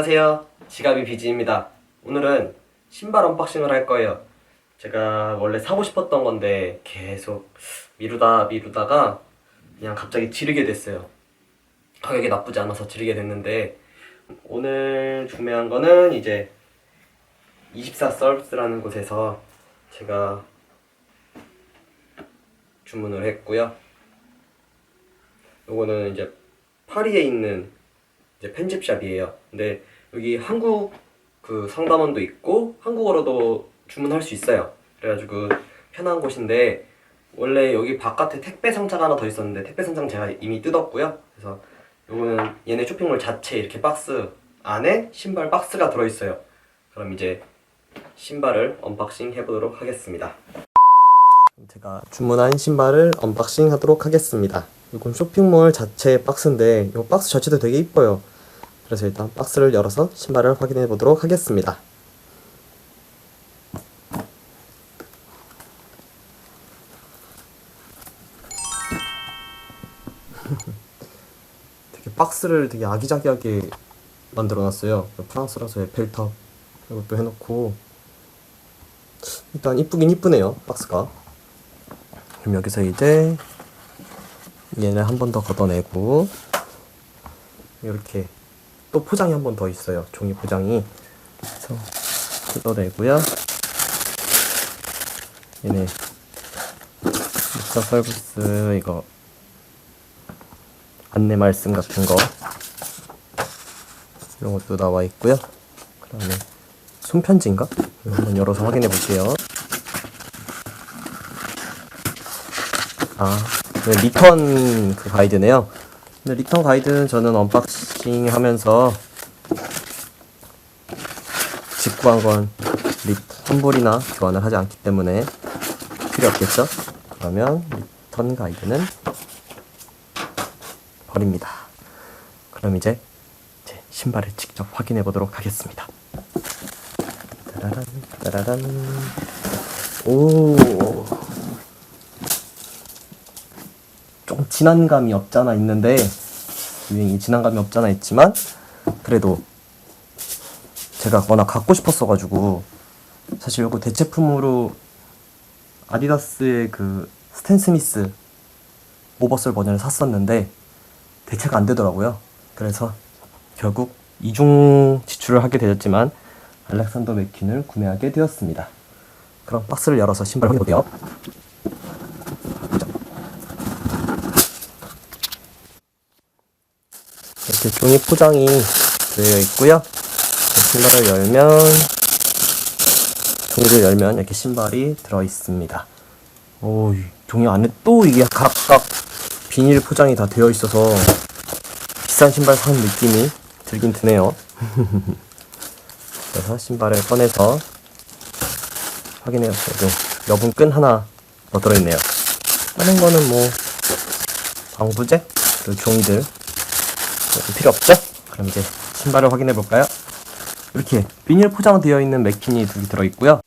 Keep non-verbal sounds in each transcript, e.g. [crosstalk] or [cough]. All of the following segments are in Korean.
안녕하세요. 지갑이 비지입니다. 오늘은 신발 언박싱을 할 거예요. 제가 원래 사고 싶었던 건데 계속 미루다 미루다가 그냥 갑자기 지르게 됐어요. 가격이 나쁘지 않아서 지르게 됐는데 오늘 구매한 거는 이제 24 서비스라는 곳에서 제가 주문을 했고요. 요거는 이제 파리에 있는 이제 편집샵이에요. 근데 여기 한국 그 상담원도 있고 한국어로도 주문할 수 있어요. 그래가지고 편한 곳인데 원래 여기 바깥에 택배 상자가 하나 더 있었는데 택배 상자는 제가 이미 뜯었고요. 그래서 요거는 얘네 쇼핑몰 자체 이렇게 박스 안에 신발 박스가 들어있어요. 그럼 이제 신발을 언박싱 해보도록 하겠습니다. 제가 주문한 신발을 언박싱 하도록 하겠습니다. 이건 쇼핑몰 자체 박스인데 이 박스 자체도 되게 이뻐요. 그래서 일단 박스를 열어서 신발을 확인해 보도록 하겠습니다. [laughs] 되게 박스를 되게 아기자기하게 만들어 놨어요. 프랑스라서 에펠탑 이것도 해놓고 일단 이쁘긴 이쁘네요 박스가. 그럼 여기서 이제 얘를 한 번 더 걷어내고 이렇게 또 포장이 한 번 더 있어요. 종이 포장이. 그래서 뜯어내고요. 얘네. 육사 서비스 이거. 안내 말씀 같은 거. 이런 것도 나와 있고요. 그 다음에 손편지인가? 한번 열어서 확인해 볼게요. 아, 네, 리턴 그 가이드네요. 근데 리턴 가이드는 저는 언박싱 하면서 직구한 건 리, 환불이나 교환을 하지 않기 때문에 필요 없겠죠? 그러면 리턴 가이드는 버립니다. 그럼 이제 제 신발을 직접 확인해 보도록 하겠습니다. 따라란, 따라란. 오. 조금 진한감이 없잖아 있는데 유행이 진한감이 없잖아 있지만 그래도 제가 워낙 갖고 싶었어가지고 사실 이거 대체품으로 아디다스의 그 스탠 스미스 오버솔 버전을 샀었는데 대체가 안 되더라고요. 그래서 결국 이중 지출을 하게 되었지만 알렉산더 맥퀸을 구매하게 되었습니다. 그럼 박스를 열어서 신발 확인해 볼게요. 이렇게 종이 포장이 되어 있고요. 신발을 열면 종이를 열면 이렇게 신발이 들어 있습니다. 오, 이 종이 안에 또 이게 각각 비닐 포장이 다 되어 있어서 비싼 신발 산 느낌이 들긴 드네요. [laughs] 그래서 신발을 꺼내서 확인해요. 그래도 여분 끈 하나 더 들어있네요. 다른 거는 뭐 방부제 그리고 종이들 좀 필요 없죠? 그럼 이제 신발을 확인해 볼까요? 이렇게 비닐 포장되어 있는 맥킨이 두 개 들어 있고요.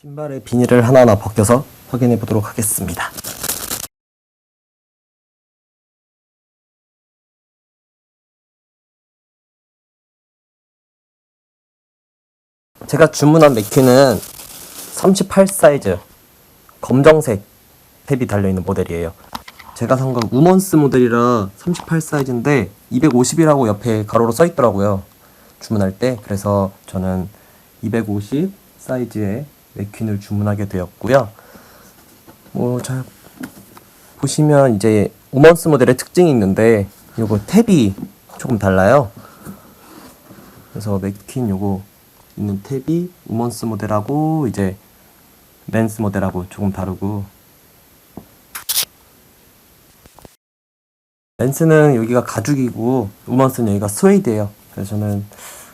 신발의 비닐을 하나하나 벗겨서 확인해 보도록 하겠습니다. 제가 주문한 맥퀸은 38 사이즈 검정색 탭이 달려있는 모델이에요. 제가 산 건 우먼스 모델이라 38 사이즈인데 250이라고 옆에 가로로 써 있더라고요. 주문할 때. 그래서 저는 250 사이즈의 맥퀸을 주문하게 되었고요. 뭐 잘 보시면 이제 우먼스 모델의 특징이 있는데 요거 탭이 조금 달라요. 그래서 맥퀸 요거 있는 탭이 우먼스 모델하고 이제 맨스 모델하고 조금 다르고 맨스는 여기가 가죽이고 우먼스는 여기가 스웨이드예요. 그래서 저는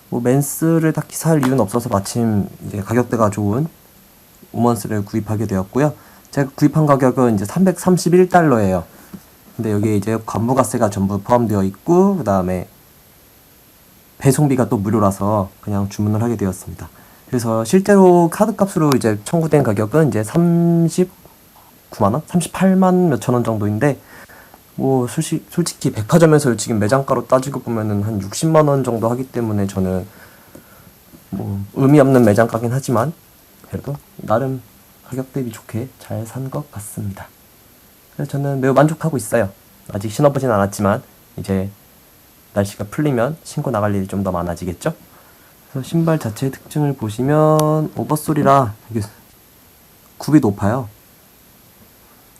뭐 맨스를 딱히 살 이유는 없어서 마침 이제 가격대가 좋은 우먼스를 구입하게 되었고요. 제가 구입한 가격은 이제 331달러예요. 근데 여기에 이제 관부가세가 전부 포함되어 있고 그 다음에 배송비가 또 무료라서 그냥 주문을 하게 되었습니다. 그래서 실제로 카드 값으로 이제 청구된 가격은 이제 39만 원, 38만 몇천 원 정도인데 뭐 솔직, 솔직히 백화점에서 지금 매장가로 따지고 보면은 한 60만 원 정도 하기 때문에 저는 뭐 의미 없는 매장가긴 하지만 그래도 나름 가격 대비 좋게 잘 산 것 같습니다. 그래서 저는 매우 만족하고 있어요. 아직 신어보진 않았지만 이제 날씨가 풀리면 신고 나갈 일이 좀 더 많아지겠죠? 그래서 신발 자체의 특징을 보시면 오버솔이라 이게 굽이 높아요.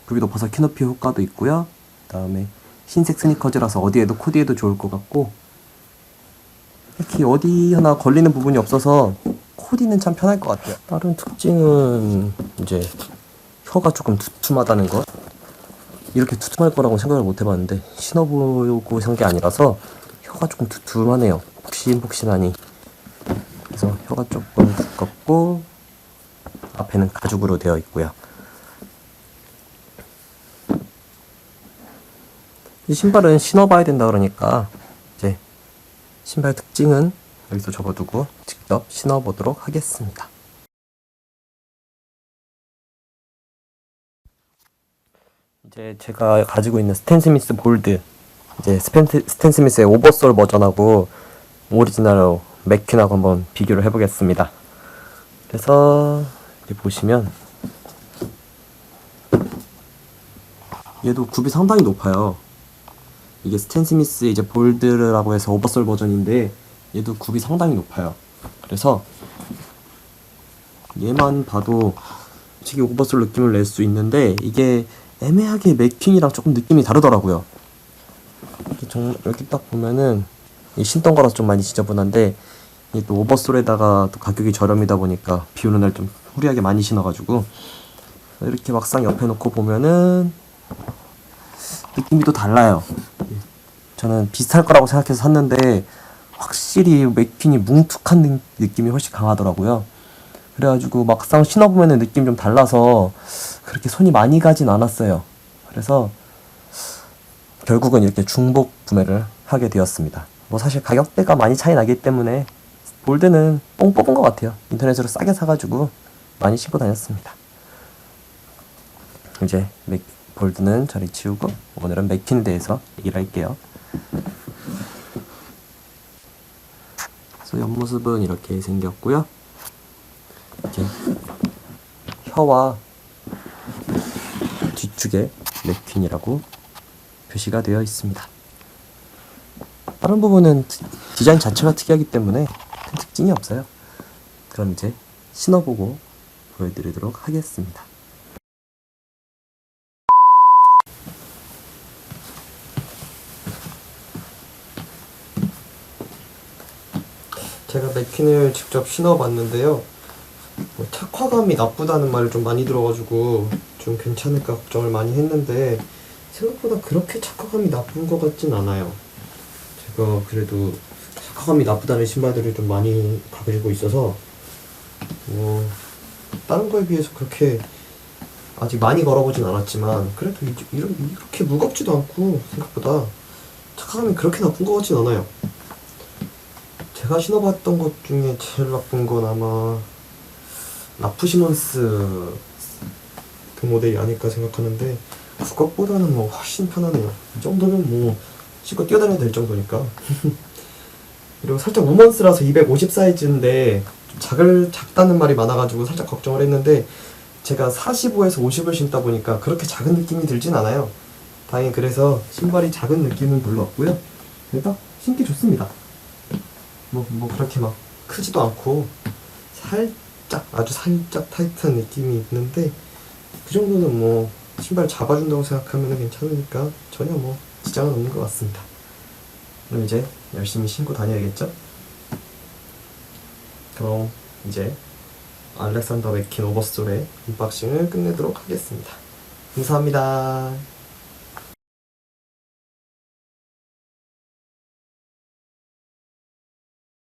굽이 높아서 키높이 효과도 있고요. 그다음에 흰색 스니커즈라서 어디에도 코디에도 좋을 것 같고 특히 어디 하나 걸리는 부분이 없어서 코디는 참 편할 것 같아요. 다른 특징은 이제 혀가 조금 두툼하다는 것. 이렇게 두툼할 거라고 생각을 못 해봤는데 신어보고 산 게 아니라서 혀가 조금 두툼하네요. 폭신폭신하니. 그래서 혀가 조금 두껍고 앞에는 가죽으로 되어 있고요. 이 신발은 신어봐야 된다 그러니까 이제 신발 특징은 여기서 접어두고 직접 신어보도록 하겠습니다. 이제 제가 가지고 있는 스탠 스미스 볼드 이제 스탠, 스탠 스미스의 오버솔 버전하고 오리지널 맥퀸하고 한번 비교를 해보겠습니다. 그래서 보시면 얘도 굽이 상당히 높아요. 이게 스탠 스미스 이제 볼드라고 해서 오버솔 버전인데 얘도 굽이 상당히 높아요. 그래서 얘만 봐도 솔직히 오버솔 느낌을 낼 수 있는데 이게 애매하게 맥퀸이랑 조금 느낌이 다르더라고요. 이렇게, 정, 이렇게 딱 보면은 이 신던 거라서 좀 많이 지저분한데 이게 또 오버솔에다가 또 가격이 저렴이다 보니까 비 오는 날 좀 후리하게 많이 신어가지고 이렇게 막상 옆에 놓고 보면은 느낌이 또 달라요. 저는 비슷할 거라고 생각해서 샀는데 확실히 맥퀸이 뭉툭한 느- 느낌이 훨씬 강하더라고요. 그래가지고 막상 신어보면 느낌이 좀 달라서 그렇게 손이 많이 가진 않았어요. 그래서 결국은 이렇게 중복 구매를 하게 되었습니다. 뭐 사실 가격대가 많이 차이 나기 때문에 볼드는 뽕 뽑은 것 같아요. 인터넷으로 싸게 사가지고 많이 신고 다녔습니다. 이제 맥, 볼드는 저리 치우고 오늘은 맥퀸에 대해서 얘기를 할게요. 그래서 옆모습은 이렇게 생겼고요. 이렇게 혀와 뒤쪽에 맥퀸이라고 표시가 되어 있습니다. 다른 부분은 디- 디자인 자체가 특이하기 때문에 큰 특징이 없어요. 그럼 이제 신어보고 보여드리도록 하겠습니다. 제가 맥퀸을 직접 신어봤는데요. 뭐 착화감이 나쁘다는 말을 좀 많이 들어가지고 좀 괜찮을까 걱정을 많이 했는데 생각보다 그렇게 착화감이 나쁜 것 같진 않아요. 제가 그래도 착화감이 나쁘다는 신발들을 좀 많이 가지고 있어서 뭐 다른 거에 비해서 그렇게 아직 많이 걸어보진 않았지만 그래도 이, 이렇게 무겁지도 않고 생각보다 착화감이 그렇게 나쁜 것 같진 않아요. 제가 신어봤던 것 중에 제일 나쁜 건 아마 라프시먼스 그 모델이 아닐까 생각하는데 그것보다는 뭐 훨씬 편하네요. 이 정도면 뭐 신고 뛰어다녀도 될 정도니까. [laughs] 그리고 살짝 우먼스라서 250 사이즈인데 좀 작을 작다는 말이 많아가지고 살짝 걱정을 했는데 제가 45에서 50을 신다 보니까 그렇게 작은 느낌이 들진 않아요. 다행히 그래서 신발이 작은 느낌은 별로 없고요. 그래서 신기 좋습니다. 뭐, 뭐 그렇게 막 크지도 않고 살짝 아주 살짝 타이트한 느낌이 있는데 그 정도는 뭐 신발 잡아준다고 생각하면 괜찮으니까 전혀 뭐 지장은 없는 것 같습니다. 그럼 이제 열심히 신고 다녀야겠죠? 그럼 이제 알렉산더 맥킨 오버솔의 언박싱을 끝내도록 하겠습니다. 감사합니다.